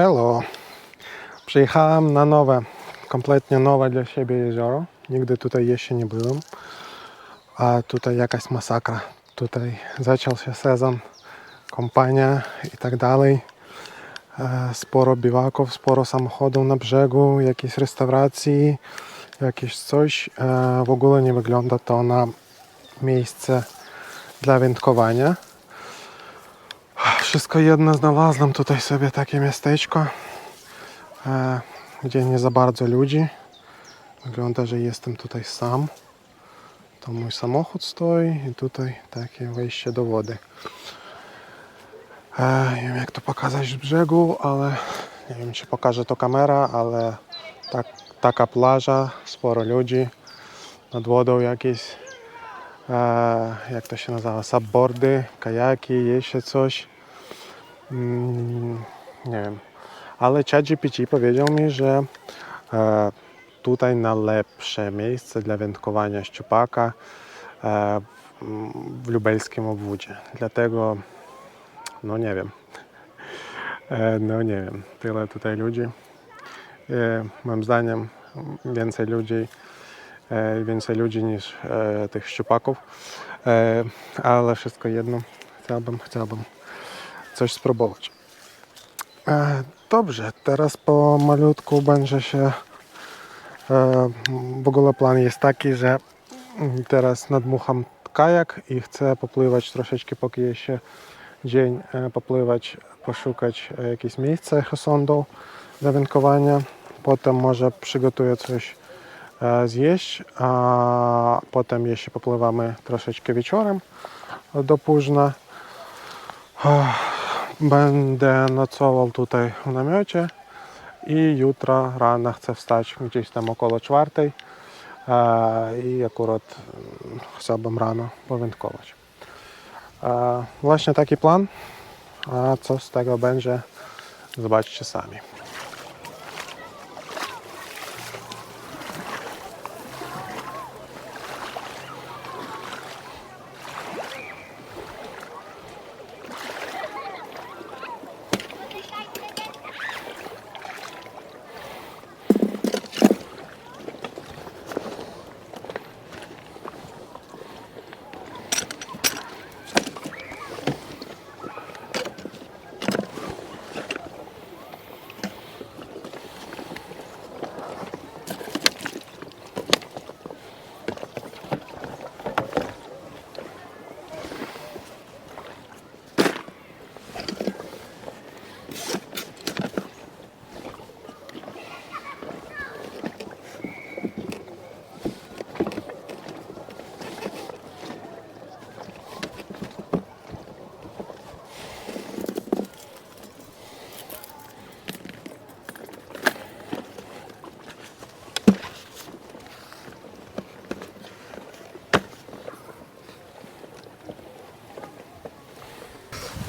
Hello! Przyjechałem na nowe, kompletnie nowe dla siebie jezioro. Nigdy tutaj jeszcze nie byłem. A tutaj jakaś masakra. Tutaj zaczął się sezon, kompania i tak dalej. E, Sporo biwaków, sporo samochodów na brzegu, jakieś restauracji, jakieś coś. E, W ogóle nie wygląda to na miejsce dla wędkowania. Wszystko jedno znalazłem tutaj sobie takie miasteczko, e, gdzie nie za bardzo ludzi. Wygląda, że jestem tutaj sam. To mój samochód stoi i tutaj takie wejście do wody. E, nie wiem jak to pokazać z brzegu, ale nie wiem czy pokaże to kamera, ale tak, taka plaża, sporo ludzi, nad wodą jakieś, e, jak to się nazywa, subboardy, kajaki, jeszcze coś. Mm, nie wiem. Ale ChatGPT powiedział mi, że e, tutaj najlepsze miejsce dla wędkowania szczupaka e, w- lubelskim obwodzie. Dlatego, no nie wiem. E, no nie wiem. Tyle tutaj ludzi. E, moim zdaniem więcej ludzi, e, więcej ludzi niż e, tych szczupaków. E, ale wszystko jedno. Chciałbym, chciałbym coś spróbować. E, dobrze, teraz po malutku będzie się. E, w ogóle plan jest taki, że teraz nadmucham kajak i chcę popływać troszeczkę, póki się dzień, e, popływać, poszukać jakieś miejsca sondą do. Potem może przygotuję coś zjeść, a potem jeszcze popływamy troszeczkę wieczorem do późna. Będę nocował tutaj w namiocie i jutro rano chcę wstać gdzieś tam około czwartej e, i akurat mm, chciałbym rano powędkować. E, Właśnie taki plan, a co z tego będzie zobaczcie sami.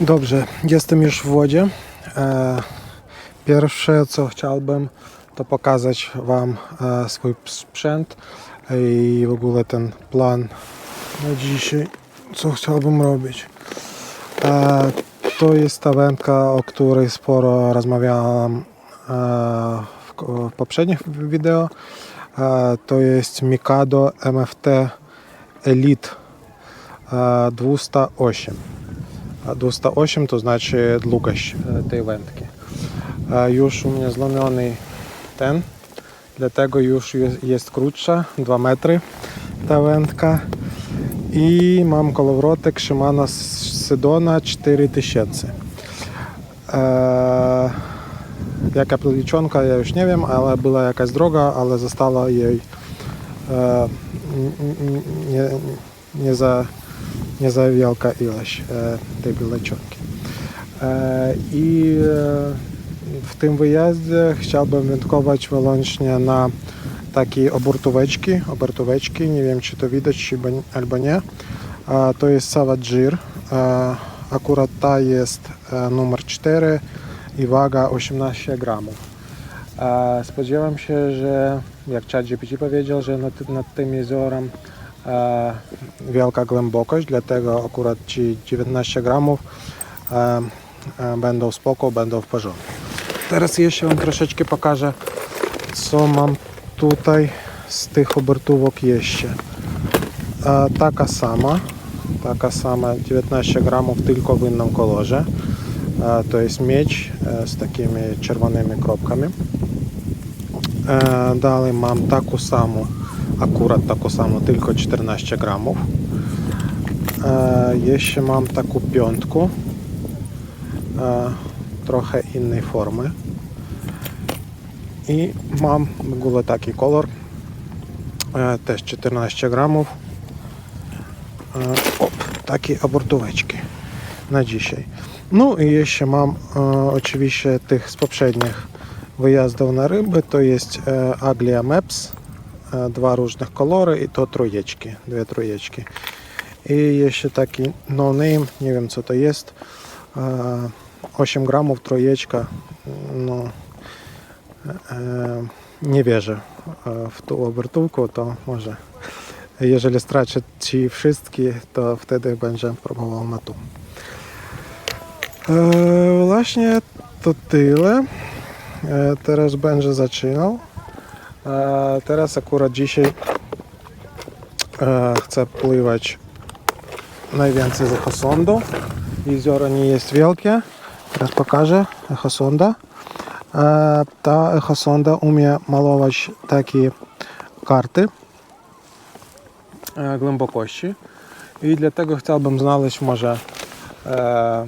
Dobrze, jestem już w wodzie. E, Pierwsze co chciałbym to pokazać Wam e, swój sprzęt i w ogóle ten plan na dzisiaj, co chciałbym robić. E, To jest ta wędka, o której sporo rozmawiałem e, w poprzednich wideo. To jest Mikado MFT Elite e, 208. A 208 to znaczy długość e, tej wędki. Już u mnie złomiony ten, dlatego już jest, krótsza, 2 metry ta wędka. I mam kołowrotek Shimano Sedona 4000. E, jaka podliczonka, ja już nie wiem, ale była jakaś droga, ale została jej e, nie za nie wielka ilość e, tej bilaczonki. E, I e, w tym wyjeździe chciałbym wędkować wyłącznie na takie obortóweczki, obortóweczki, nie wiem czy to widać albo nie. To jest Savage e, Akurat ta jest numer 4 i waga 18 gramów. Spodziewam się, że jak ChatGPT powiedział, że nad, nad tym jeziorem wielka głębokość, dlatego akurat ci 19 gramów e, e, będą spoko, będą w porządku. Teraz jeszcze Wam troszeczkę pokażę, co mam tutaj z tych obrotówek jeszcze. E, taka sama, taka sama 19 gramów tylko w innym kolorze. E, to jest miedź e, z takimi czerwonymi kropkami. E, Dalej mam taką samą, akurat taką samą, tylko 14 gramów. E, Jeszcze mam taką piątkę, e, trochę innej formy. I mam w ogóle taki kolor, e, też 14 gramów. E, Op, takie obrotóweczki na dzisiaj. No i jeszcze mam e, oczywiście tych z poprzednich wyjazdów na ryby, to jest e, Aglia Maps, e, dwa różnych kolory i to trójeczki, dwie trójeczki. I jeszcze taki no name, nie wiem co to jest, e, 8 gramów trójeczka, no e, nie wierzę e, w tą obrotówkę, to może jeżeli stracę ci wszystkie, to wtedy będę próbował na tu. E, właśnie to tyle. E, teraz będę zaczynał. Teraz akurat dzisiaj e, chcę pływać najwięcej z echosondu. Jezioro nie jest wielkie. Teraz pokażę echosonda. E, ta echosonda umie malować takie karty e, głębokości. I dlatego chciałbym znaleźć może e,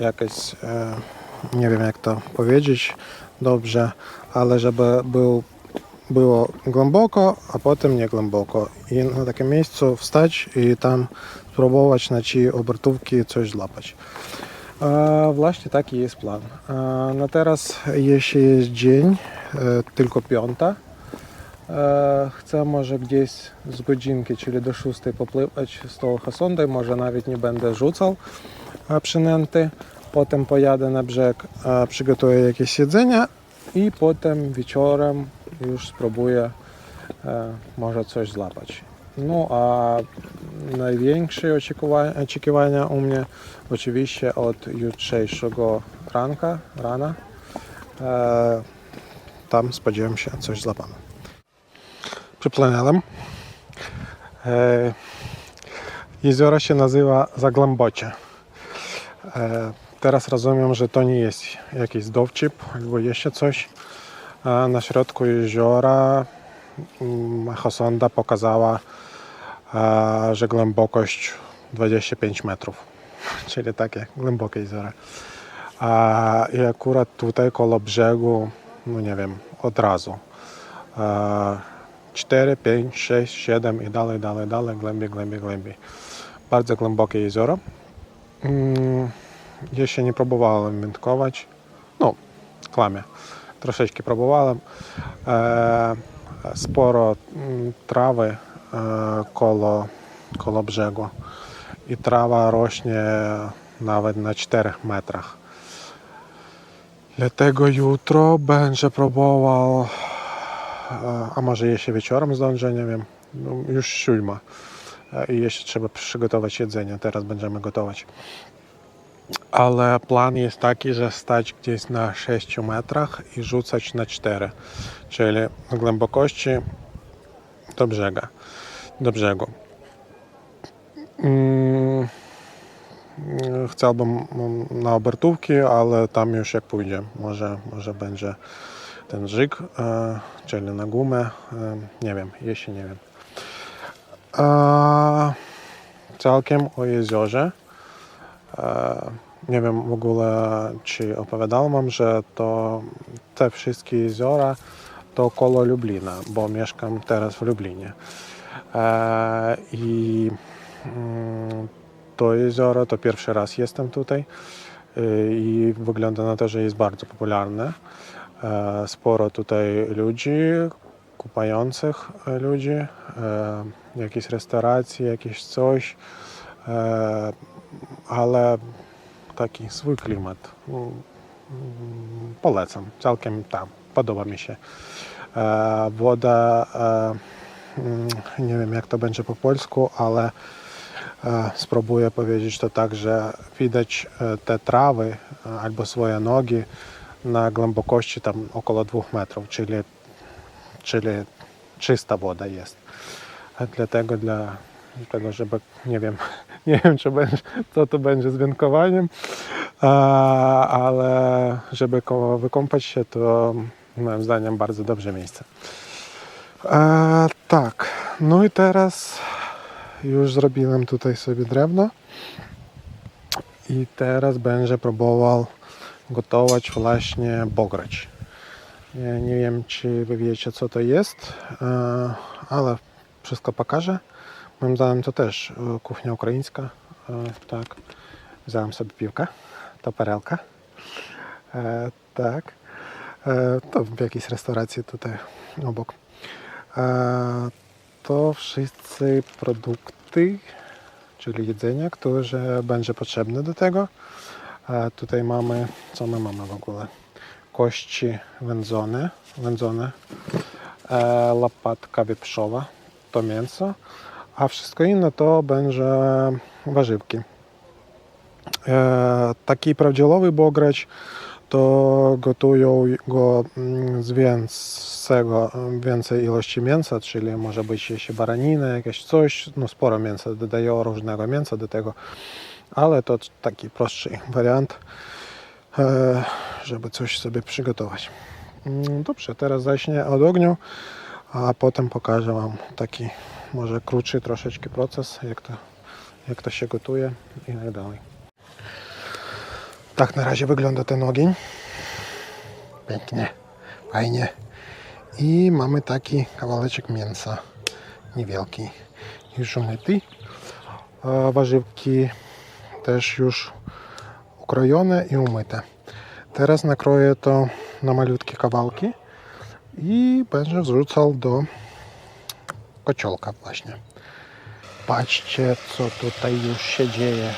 jakieś, e, nie wiem jak to powiedzieć dobrze, ale żeby był, było głęboko, a potem nie głęboko. I na takim miejscu wstać i tam spróbować na ci obrotówki coś złapać. E, właśnie taki jest plan. E, na teraz jeszcze jest dzień, e, tylko piąta. E, Chcę może gdzieś z godzinki, czyli do 6 popływać z tą może nawet nie będę rzucał e, przynęty. Potem pojadę na brzeg, e, przygotuję jakieś jedzenie i potem wieczorem już spróbuję e, może coś złapać. No a największe oczekiwania, u mnie oczywiście od jutrzejszego ranka, rana. E, tam spodziewam się coś złapamy. Przypłynąłem. E, jezioro się nazywa Zagłębocie. Teraz rozumiem, że to nie jest jakiś dowcip albo jeszcze coś. E, na środku jeziora mm, echosonda pokazała, że głębokość 25 metrów, czyli takie głębokie jezioro. A, I akurat tutaj koło brzegu, no nie wiem, od razu. E, 4, 5, 6, 7 i dalej, dalej, dalej, głębiej, głębiej, głębiej. Bardzo głębokie jezioro. Mm, Jeszcze nie próbowałem wędkować. No, kłamie. Sporo mm, trawy e, koło, koło brzegu. I trawa rośnie nawet na 4 metrach. Dlatego jutro będę próbował a może jeszcze wieczorem zdążę, nie wiem. Już siódma. I jeszcze trzeba przygotować jedzenie, teraz będziemy gotować. Ale plan jest taki, że stać gdzieś na 6 metrach i rzucać na 4, czyli głębokości do brzega, do brzegu. Mm, Chciałbym mm, na obrotówki, ale tam już jak pójdzie, może, może będzie ten żyk, e, czyli na gumę, e, nie wiem, jeszcze nie wiem. E, całkiem o jeziorze. E, nie wiem w ogóle, czy opowiadałem wam, że to te wszystkie jeziora to koło Lublina, bo mieszkam teraz w Lublinie. E, I mm, to jezioro to pierwszy raz jestem tutaj y, i wygląda na to, że jest bardzo popularne. E, Sporo tutaj ludzi, kupających e, ludzi, e, jakieś restauracje, jakieś coś, e, Mm. E, Woda, e, mm, nie wiem jak to będzie po polsku, ale e, spróbuję powiedzieć to tak, że widać e, te trawy e, albo swoje nogi na głębokości około 2 metrów, czyli, czyli czysta woda jest. A dlatego dla tego, żeby nie wiem, nie wiem czy będzie, co to będzie z ale żeby wykąpać się, to moim zdaniem bardzo dobrze miejsce. Tak, no i teraz już zrobiłem tutaj sobie drewno i teraz będę próbował gotować właśnie bograć. Nie, wiem, czy wy wiecie, co to jest, ale wszystko pokażę. Moim zdaniem to też e, kuchnia ukraińska. E, tak, wziąłem sobie piłkę, to perelka. E, tak, to w jakiejś restauracji tutaj obok. To wszyscy produkty, czyli jedzenie, które będzie potrzebne do tego. Tutaj mamy, co my mamy w ogóle? Kości wędzone, wędzone łopatka wieprzowa, to mięso, a wszystko inne to będzie warzywki. E, taki prawdziwy bograć to gotują go mm, z więcej, ilości mięsa, czyli może być jeszcze baranina, jakieś coś, no sporo mięsa, dodają różnego mięsa do tego, ale to taki prostszy wariant, e, żeby coś sobie przygotować. Mm, Dobrze, teraz zacznie od ogniu, a potem pokażę Wam taki może krótszy troszeczkę proces, jak to, jak to się gotuje i tak dalej. Tak na razie wygląda ten ogień. Pięknie, fajnie. I mamy taki kawałeczek mięsa, niewielki, już umyty. Warzywki też już ukrojone i umyte. Teraz nakroję to na malutkie kawałki i będę wrzucał do kociołka właśnie. Patrzcie, co tutaj już się dzieje.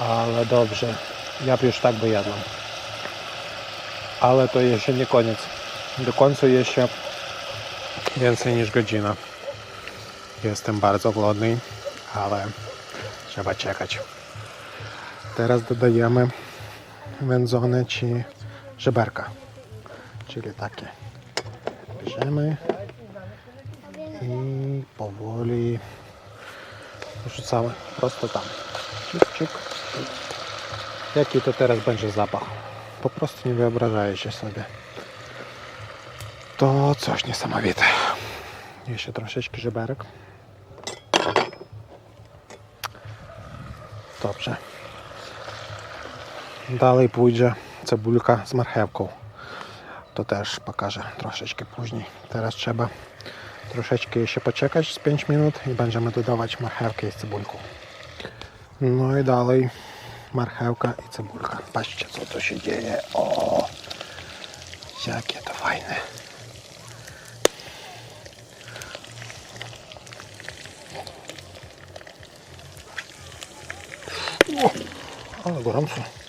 Ale dobrze, ja już tak by jadłem. Ale to jeszcze nie koniec. Do końca jeszcze więcej niż godzina. Jestem bardzo głodny, ale trzeba czekać. Teraz dodajemy wędzone ci żeberka. Czyli takie. Bierzemy i powoli wrzucamy prosto tam. Cik, cik. Jaki to teraz będzie zapach? Po prostu nie wyobrażacie sobie. To coś niesamowite. Jeszcze troszeczkę żeberek. Dobrze. Dalej pójdzie cebulka z marchewką. To też pokażę troszeczkę później. Teraz trzeba troszeczkę jeszcze poczekać z 5 minut i będziemy dodawać marchewkę z cebulką. No i dalej marchewka i cebulka. Patrzcie co to się dzieje. O, jakie to fajne. O, ale gorąco.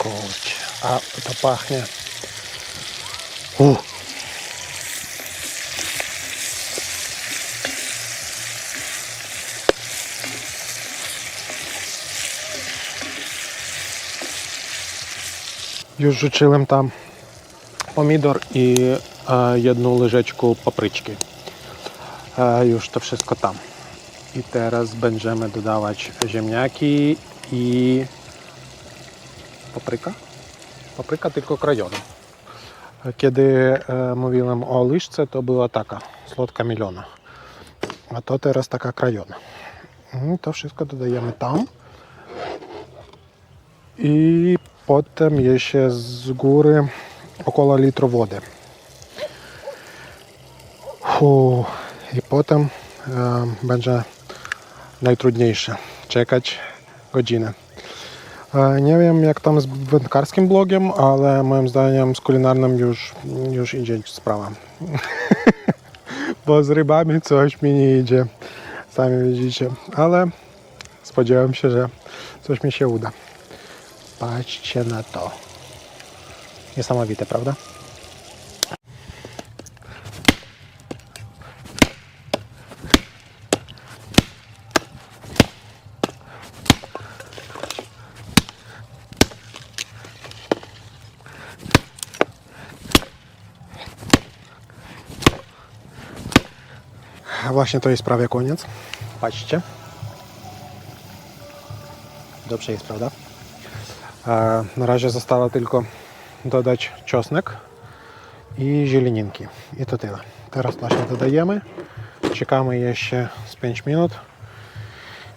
Kurczę, a to pachnie. U. Już rzuciłem tam pomidor i e, jedną łyżeczkę papryczki. E, już to wszystko tam. I teraz będziemy dodawać ziemniaki i papryka. Papryka tylko krojona. Kiedy e, mówiłem o łyżce, to była taka słodka miliona. A to teraz taka krojona. I to wszystko dodajemy tam. I potem jeszcze z góry około litru wody. Fu. I potem e, będzie najtrudniejsze czekać godzinę. E, Nie wiem jak tam z wędkarskim blogiem, ale moim zdaniem z kulinarnym już, już idzie sprawa. Bo z rybami coś mi nie idzie, sami widzicie. Ale spodziewam się, że coś mi się uda. Patrzcie na to. Niesamowite, prawda? A Właśnie to jest prawie koniec. Patrzcie. Dobrze jest, prawda? E, Na razie zostało tylko dodać czosnek i zieleninki. I to tyle. Teraz właśnie dodajemy. Czekamy jeszcze z 5 minut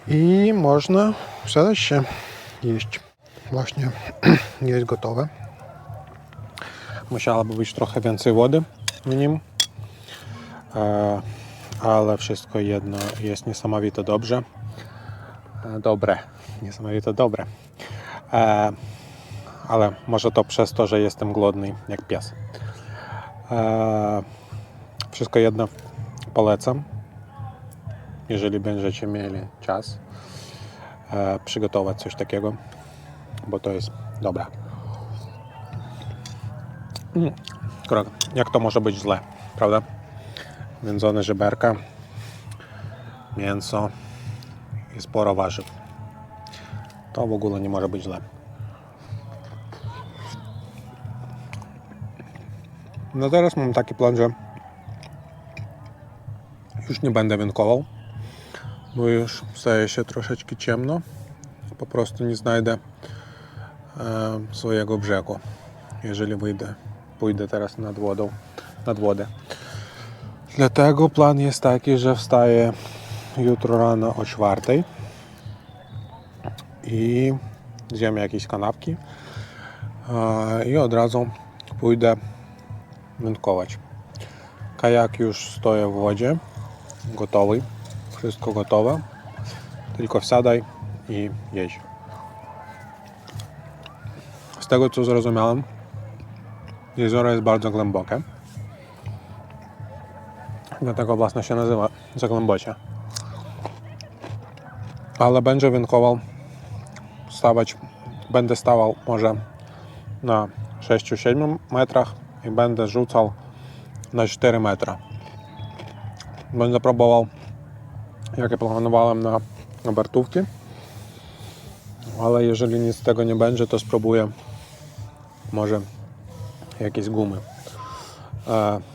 i można wsiadać się jeść. Właśnie jest gotowe. Musiałoby być trochę więcej wody w nim. Ale wszystko jedno jest niesamowite dobrze. E, Dobre, niesamowite dobre. E, ale może to przez to, że jestem głodny jak pies. E, wszystko jedno polecam, jeżeli będziecie mieli czas e, przygotować coś takiego, bo to jest dobre. Mm, Jak to może być źle, prawda? Wędzone żeberka, mięso i sporo warzyw. To w ogóle nie może być źle. No teraz mam taki plan, że już nie będę wędkował, bo już staje się troszeczkę ciemno. Po prostu nie znajdę e, swojego brzegu, jeżeli wyjdę, pójdę teraz nad wodą, nad wodę. Dlatego plan jest taki, że wstaję jutro rano o czwartej i zjem jakieś kanapki i od razu pójdę wędkować. Kajak już stoi w wodzie, gotowy, wszystko gotowe, tylko wsiadaj i jedź. Z tego co zrozumiałem, jezioro jest bardzo głębokie. Dlatego właśnie się nazywa Zagłębocie. Ale będzie wędkował, stawać, będę stawał może na 6-7 metrach i będę rzucał na 4 metra. Będę próbował, jak ja planowałem na, na bartówki, ale jeżeli nic z tego nie będzie, to spróbuję może jakieś gumy. E,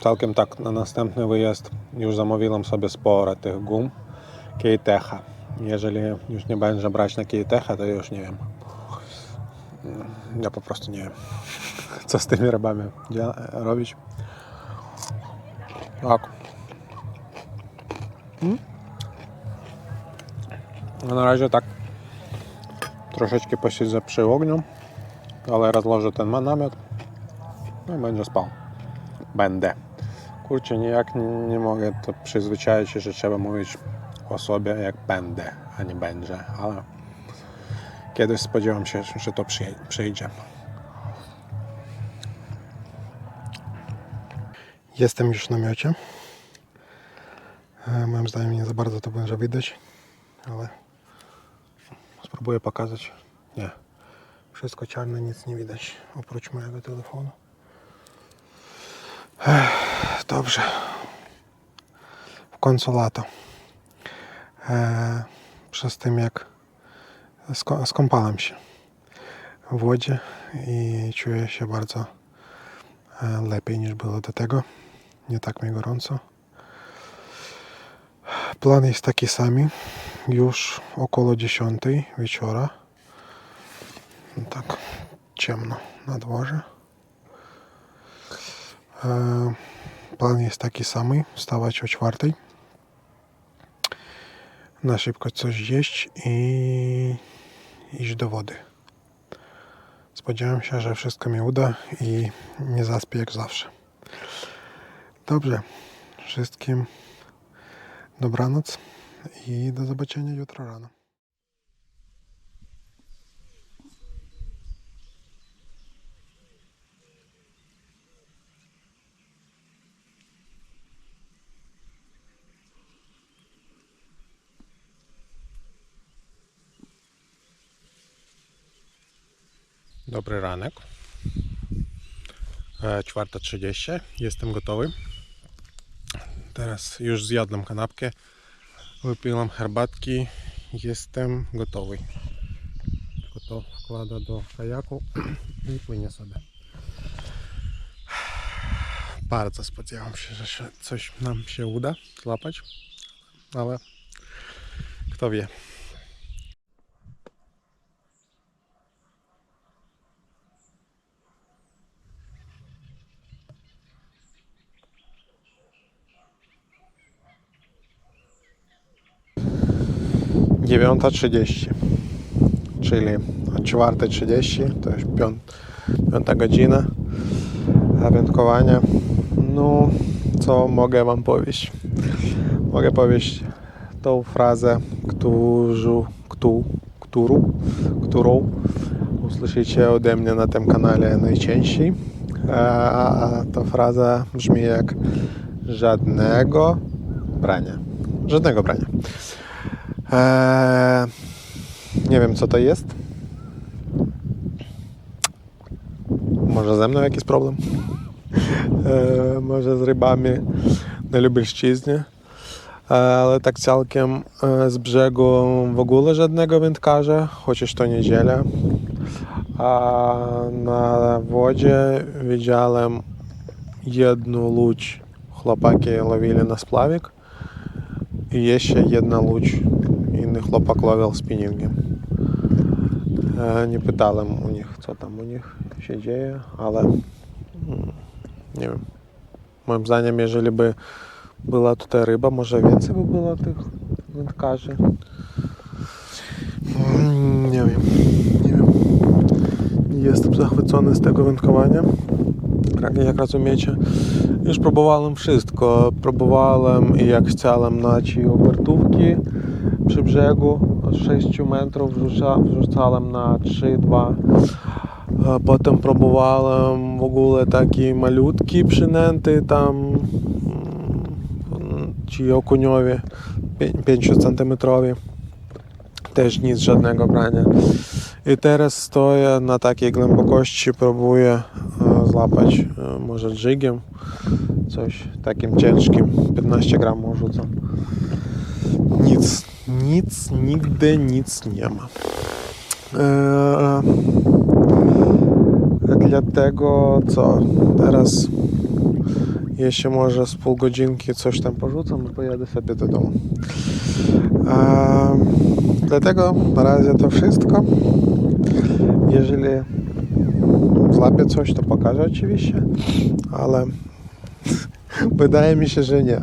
całkiem tak na następny wyjazd już zamówiłem sobie sporo tych gum Keitecha. Jeżeli już nie będę brać na Keitecha, to już nie wiem. Ja po prostu nie wiem, co z tymi rybami robić. Tak. Mm. No na razie tak troszeczkę posiedzę przy ogniu, ale rozłożę ten namiot no i będzie spał. Będę. Kurczę, nijak nie, nie mogę to przyzwyczaić się, że trzeba mówić o sobie jak będę, a nie będzie, ale kiedyś spodziewam się, że to przyjdzie. Jestem już w namiocie. E, Moim zdaniem nie za bardzo to będzie widać, ale spróbuję pokazać. Nie. Wszystko czarne, nic nie widać oprócz mojego telefonu. Dobrze. W końcu lato. E, przez tym jak skąpałem się w wodzie i czuję się bardzo e, lepiej niż było do tego. Nie tak mi gorąco. Plan jest taki sami. Już około 10 wieczora. Tak ciemno na dworze. Plan jest taki samý, wstawać o czwartej, na szybko coś jeść i iść do wody. Spodziewam się, że wszystko mi uda i nie zaspię jak zawsze. Dobrze, wszystkim dobranoc i do zobaczenia jutro rano. Dobry ranek. E, 4.30. Jestem gotowy. Teraz już zjadłem kanapkę. Wypiłem herbatki. Jestem gotowy. Tylko to wkłada do kajaku i płynie sobie. Bardzo spodziewam się, że coś nam się uda złapać, ale kto wie. Dziewiąta trzydzieści, czyli o czwartej trzydzieści, to już piąt, piąta godzina a wędkowania. No, co mogę Wam powiedzieć? Mogę powiedzieć tą frazę, którą, którą, którą usłyszycie ode mnie na tym kanale najczęściej. A ta fraza brzmi jak żadnego brania. Żadnego brania. Eee, nie wiem co to jest. Może ze mną jakiś problem? Eee, może z rybami na Lubelszczyźnie. Ale tak całkiem e, z brzegu w ogóle żadnego wędkarza, chociaż to niedziela. A na wodzie widziałem jedną łódź. Chłopaki łowili na spławik. I jeszcze jedna łódź. Inny chłopak łowił spinningiem. E, Nie pytałem u nich, co tam u nich się dzieje, ale mm, nie wiem. Moim zdaniem, jeżeli by była tutaj ryba, może więcej by było tych wędkarzy. Mm, Nie wiem, nie wiem. Nie Jestem zachwycony z tego wędkowania. Jak, jak rozumiecie, już próbowałem wszystko. Próbowałem i jak chciałem na obertówki przy brzegu od 6 metrów wrzuca, wrzucałem na 3-2. A Potem próbowałem w ogóle taki malutki przynęty tam mm, ci okuniowi 5 centymetrowi. Też nic żadnego brania. I teraz stoję na takiej głębokości, próbuję e, złapać e, może dżigiem, coś takim ciężkim, 15 gramów rzucam. Nic, nic, nigdy nic nie ma. Eee, dlatego co, teraz jeszcze może z pół godzinki coś tam porzucam i pojadę sobie do domu. Eee, dlatego na razie to wszystko. Jeżeli złapię coś, to pokażę oczywiście, ale wydaje mi się, że nie.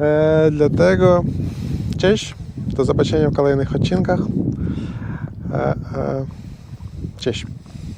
E, dlatego cześć, do zobaczenia w kolejnych odcinkach. E, e, cześć.